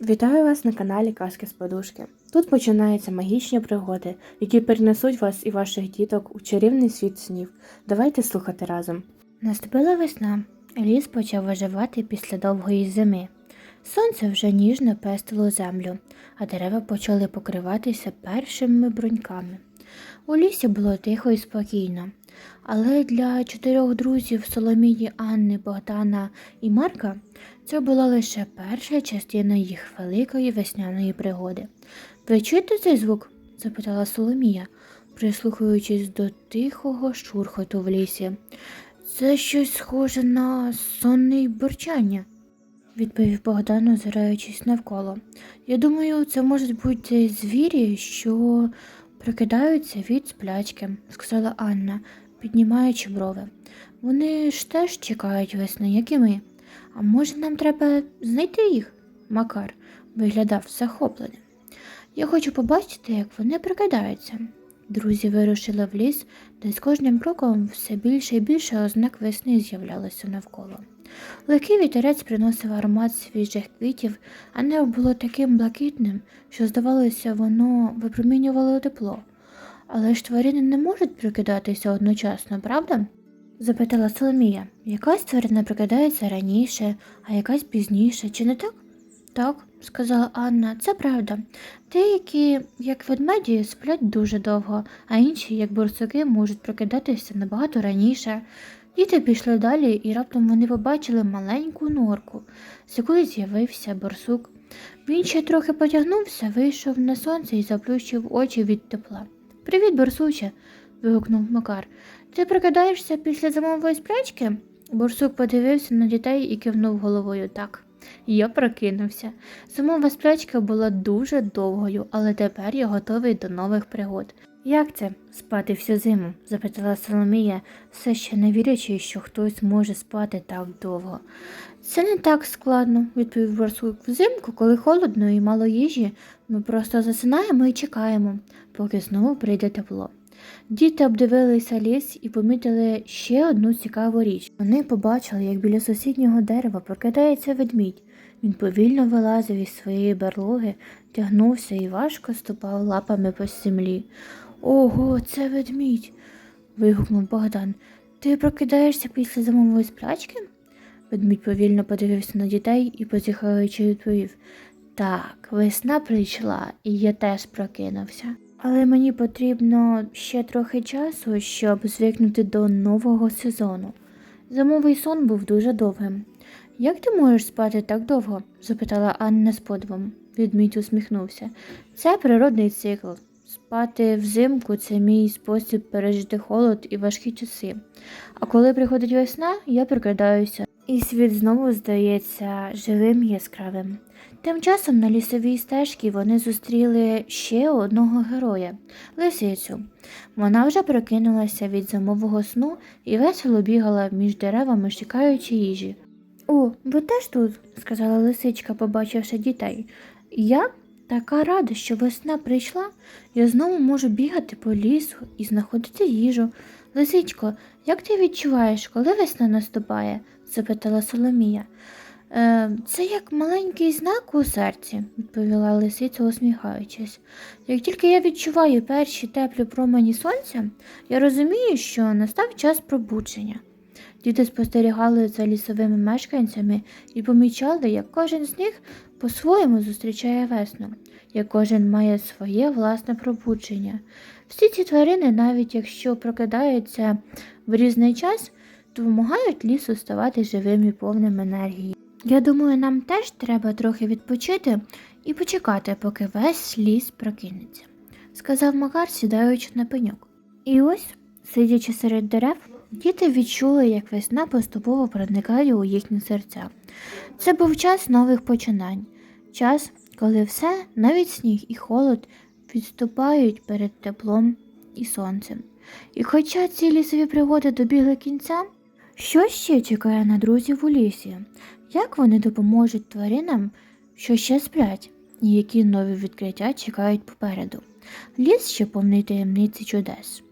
Вітаю вас на каналі Казки з Подушки. Тут починаються магічні пригоди, які перенесуть вас і ваших діток у чарівний світ снів. Давайте слухати разом. Наступила весна, ліс почав оживати після довгої зими. Сонце вже ніжно пестило землю, а дерева почали покриватися першими бруньками. У лісі було тихо і спокійно, але для чотирьох друзів Соломії, Анни, Богдана і Марка це була лише перша частина їх великої весняної пригоди. Ви чуєте цей звук? запитала Соломія, прислухаючись до тихого шурхоту в лісі. Це щось схоже на сонне бурчання, відповів Богдан, озираючись навколо. Я думаю, це можуть бути звірі, що прокидаються від сплячки, сказала Анна, піднімаючи брови. Вони ж теж чекають весни, як і ми. А може нам треба знайти їх? Макар виглядав захопленим. Я хочу побачити, як вони прокидаються. Друзі вирушили в ліс, де з кожним кроком все більше і більше ознак весни з'являлося навколо. Легкий вітерець приносив аромат свіжих квітів, а небо було таким блакитним, що, здавалося, воно випромінювало тепло. Але ж тварини не можуть прокидатися одночасно, правда? запитала Соломія. Якась тварина прокидається раніше, а якась пізніше, чи не так? Так, сказала Анна, це правда. Деякі, як ведмеді, сплять дуже довго, а інші, як борсуки, можуть прокидатися набагато раніше. Діти пішли далі, і раптом вони побачили маленьку норку, з якої з'явився борсук. Він ще трохи потягнувся, вийшов на сонце і заплющив очі від тепла. Привіт, борсуче. вигукнув Макар. Ти прокидаєшся після зимової сплячки? Борсук подивився на дітей і кивнув головою так. Я прокинувся. Зимова сплячка була дуже довгою, але тепер я готовий до нових пригод. Як це спати всю зиму? запитала Соломія, все ще не вірячи, що хтось може спати так довго. Це не так складно, відповів Барсук. Взимку, коли холодно і мало їжі, ми просто засинаємо і чекаємо, поки знову прийде тепло. Діти обдивилися ліс і помітили ще одну цікаву річ. Вони побачили, як біля сусіднього дерева прокидається ведмідь. Він повільно вилазив із своєї берлоги, тягнувся і важко ступав лапами по землі. Ого, це ведмідь. вигукнув Богдан. Ти прокидаєшся після зимової сплячки? Ведмідь повільно подивився на дітей і, позіхаючи, відповів Так, весна прийшла, і я теж прокинувся. Але мені потрібно ще трохи часу, щоб звикнути до нового сезону. Зимовий сон був дуже довгим. Як ти можеш спати так довго? запитала Анна з подивом. Відмідь усміхнувся. Це природний цикл. Спати взимку це мій спосіб пережити холод і важкі часи. А коли приходить весна, я прикидаюся, і світ знову здається живим яскравим. Тим часом на лісовій стежці вони зустріли ще одного героя лисицю. Вона вже прокинулася від зимового сну і весело бігала між деревами, чекаючи їжі. О, ви теж тут, сказала лисичка, побачивши дітей. Я така рада, що весна прийшла, я знову можу бігати по лісу і знаходити їжу. Лисичко, як ти відчуваєш, коли весна наступає? запитала Соломія. Е, це як маленький знак у серці, відповіла лисиця, усміхаючись. Як тільки я відчуваю перші теплі промені сонця, я розумію, що настав час пробудження. Діти спостерігали за лісовими мешканцями і помічали, як кожен з них по-своєму зустрічає весну, як кожен має своє власне пробудження. Всі ці тварини, навіть якщо прокидаються в різний час, допомагають лісу ставати живим і повним енергії. Я думаю, нам теж треба трохи відпочити і почекати, поки весь ліс прокинеться, сказав Макар, сідаючи на пеньок. І ось, сидячи серед дерев, діти відчули, як весна поступово проникає у їхні серця. Це був час нових починань, час, коли все, навіть сніг і холод, відступають перед теплом і сонцем. І хоча ці лісові пригоди добігли кінця, що ще чекає на друзів у лісі? Як вони допоможуть тваринам, що ще сплять, і які нові відкриття чекають попереду? Ліс ще повний таємниці чудес.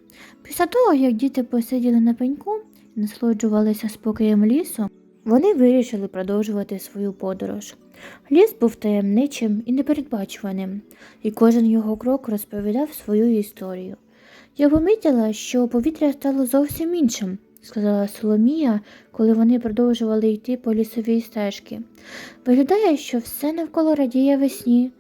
Після того, як діти посиділи на пеньку і насолоджувалися спокоєм лісу, вони вирішили продовжувати свою подорож. Ліс був таємничим і непередбачуваним, і кожен його крок розповідав свою історію. Я помітила, що повітря стало зовсім іншим, сказала Соломія, коли вони продовжували йти по лісовій стежці. Виглядає, що все навколо радіє весні.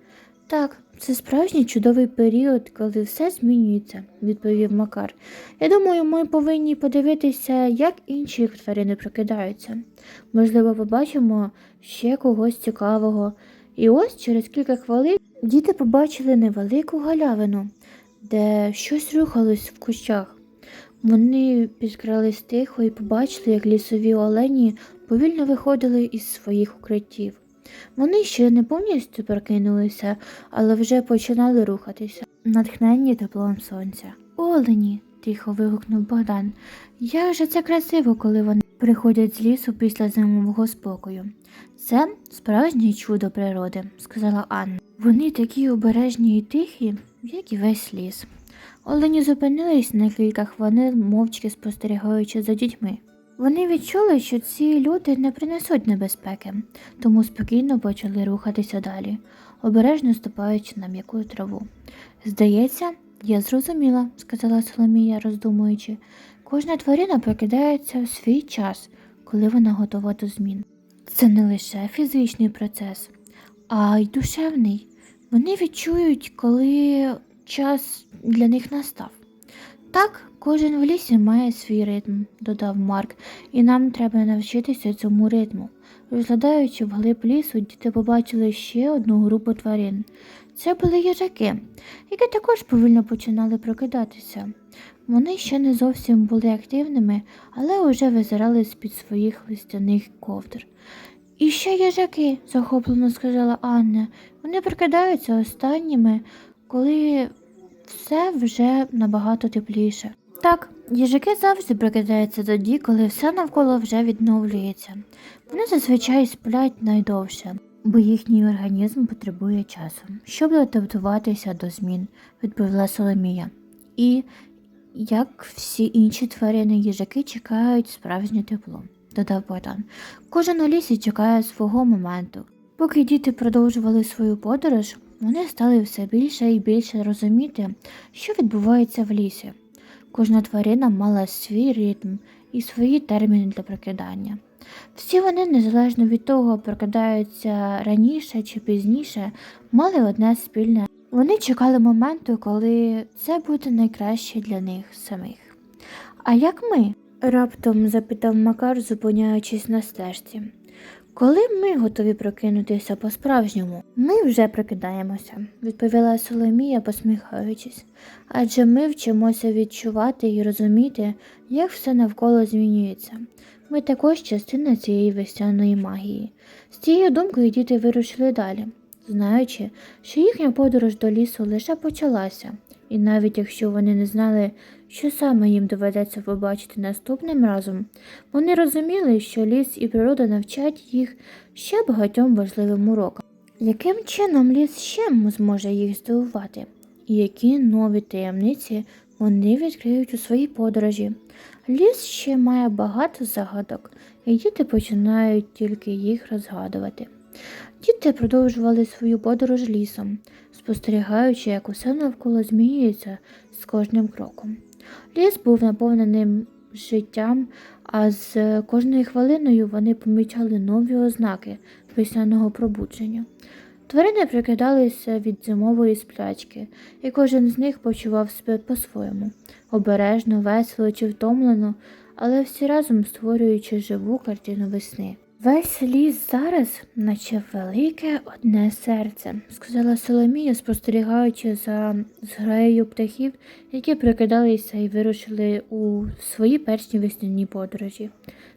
Так, це справжній чудовий період, коли все змінюється, відповів Макар. Я думаю, ми повинні подивитися, як інші тварини прокидаються. Можливо, побачимо ще когось цікавого. І ось через кілька хвилин діти побачили невелику галявину, де щось рухалось в кущах. Вони підкрались тихо і побачили, як лісові олені повільно виходили із своїх укриттів. Вони ще не повністю прокинулися, але вже починали рухатися, натхненні теплом сонця. Олені, тихо вигукнув Богдан. Як же це красиво, коли вони приходять з лісу після зимового спокою. Це справжнє чудо природи, сказала Анна. Вони такі обережні і тихі, як і весь ліс. Олені зупинились на кілька хвилин, мовчки спостерігаючи за дітьми. Вони відчули, що ці люди не принесуть небезпеки, тому спокійно почали рухатися далі, обережно ступаючи на м'яку траву. Здається, я зрозуміла, сказала Соломія, роздумуючи. Кожна тварина прокидається у свій час, коли вона готова до змін. Це не лише фізичний процес, а й душевний. Вони відчують, коли час для них настав. Так, кожен в лісі має свій ритм, додав Марк, і нам треба навчитися цьому ритму. Розглядаючи вглиб лісу, діти побачили ще одну групу тварин. Це були їжаки, які також повільно починали прокидатися. Вони ще не зовсім були активними, але вже визирали з-під своїх листяних ковдр. І ще їжаки, захоплено сказала Анна. Вони прокидаються останніми, коли все вже набагато тепліше. Так, їжаки завжди прокидаються тоді, коли все навколо вже відновлюється. Вони зазвичай сплять найдовше, бо їхній організм потребує часу, щоб адаптуватися до змін, відповіла Соломія. І як всі інші тварини, їжаки чекають справжнє тепло, додав Богдан. Кожен у лісі чекає свого моменту. Поки діти продовжували свою подорож, вони стали все більше і більше розуміти, що відбувається в лісі. Кожна тварина мала свій ритм і свої терміни для прокидання. Всі вони, незалежно від того, прокидаються раніше чи пізніше, мали одне спільне. Вони чекали моменту, коли це буде найкраще для них самих. А як ми? раптом запитав Макар, зупиняючись на стежці. Коли ми готові прокинутися по-справжньому, ми вже прокидаємося, відповіла Соломія, посміхаючись. Адже ми вчимося відчувати і розуміти, як все навколо змінюється. Ми також частина цієї весняної магії. З цією думкою діти вирушили далі, знаючи, що їхня подорож до лісу лише почалася, і навіть якщо вони не знали, що саме їм доведеться побачити наступним разом, вони розуміли, що ліс і природа навчать їх ще багатьом важливим урокам. Яким чином ліс ще зможе їх здивувати? І які нові таємниці вони відкриють у своїй подорожі? Ліс ще має багато загадок, і діти починають тільки їх розгадувати. Діти продовжували свою подорож лісом, спостерігаючи, як усе навколо змінюється з кожним кроком. Ліс був наповненим життям, а з кожною хвилиною вони помічали нові ознаки весняного пробудження. Тварини прикидалися від зимової сплячки, і кожен з них почував себе по-своєму обережно, весело чи втомлено, але всі разом створюючи живу картину весни. Весь ліс зараз, наче велике одне серце, сказала Соломія, спостерігаючи за зграєю птахів, які прикидалися і вирушили у свої перші весняні подорожі.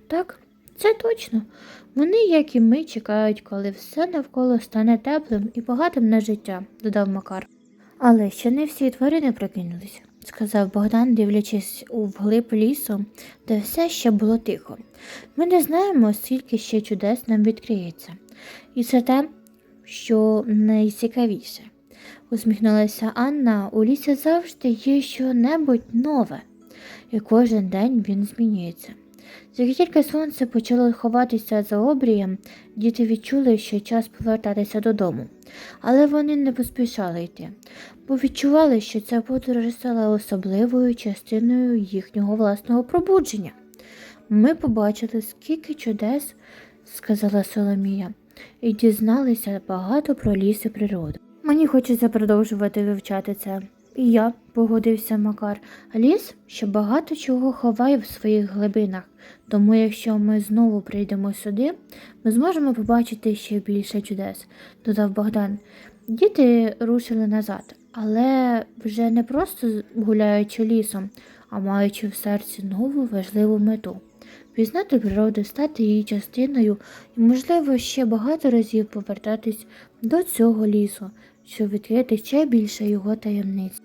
Так, це точно. Вони, як і ми, чекають, коли все навколо стане теплим і багатим на життя, додав Макар. Але ще не всі тварини прокинулися, сказав Богдан, дивлячись у вглиб лісу, де все ще було тихо. Ми не знаємо, скільки ще чудес нам відкриється. І це те, що найцікавіше. Усміхнулася Анна, у лісі завжди є щонебудь нове, і кожен день він змінюється. Як тільки сонце почало ховатися за обрієм, діти відчули, що час повертатися додому. Але вони не поспішали йти, бо відчували, що ця подорож стала особливою частиною їхнього власного пробудження. Ми побачили, скільки чудес, сказала Соломія, і дізналися багато про ліс і природу. Мені хочеться продовжувати вивчати це. І я, погодився Макар. Ліс ще багато чого ховає в своїх глибинах, тому якщо ми знову прийдемо сюди, ми зможемо побачити ще більше чудес, додав Богдан. Діти рушили назад, але вже не просто гуляючи лісом, а маючи в серці нову важливу мету пізнати природу, стати її частиною і, можливо, ще багато разів повертатись до цього лісу, щоб відкрити ще більше його таємниць.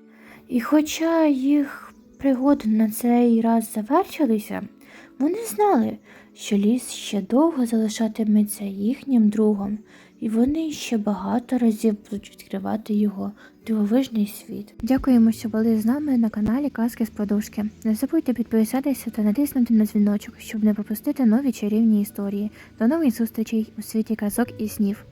І хоча їх пригоди на цей раз завершилися, вони знали, що ліс ще довго залишатиметься їхнім другом, і вони ще багато разів будуть відкривати його дивовижний світ. Дякуємо, що були з нами на каналі Казки з Подушки. Не забудьте підписатися та натиснути на дзвіночок, щоб не пропустити нові чарівні історії. До нових зустрічей у світі казок і снів.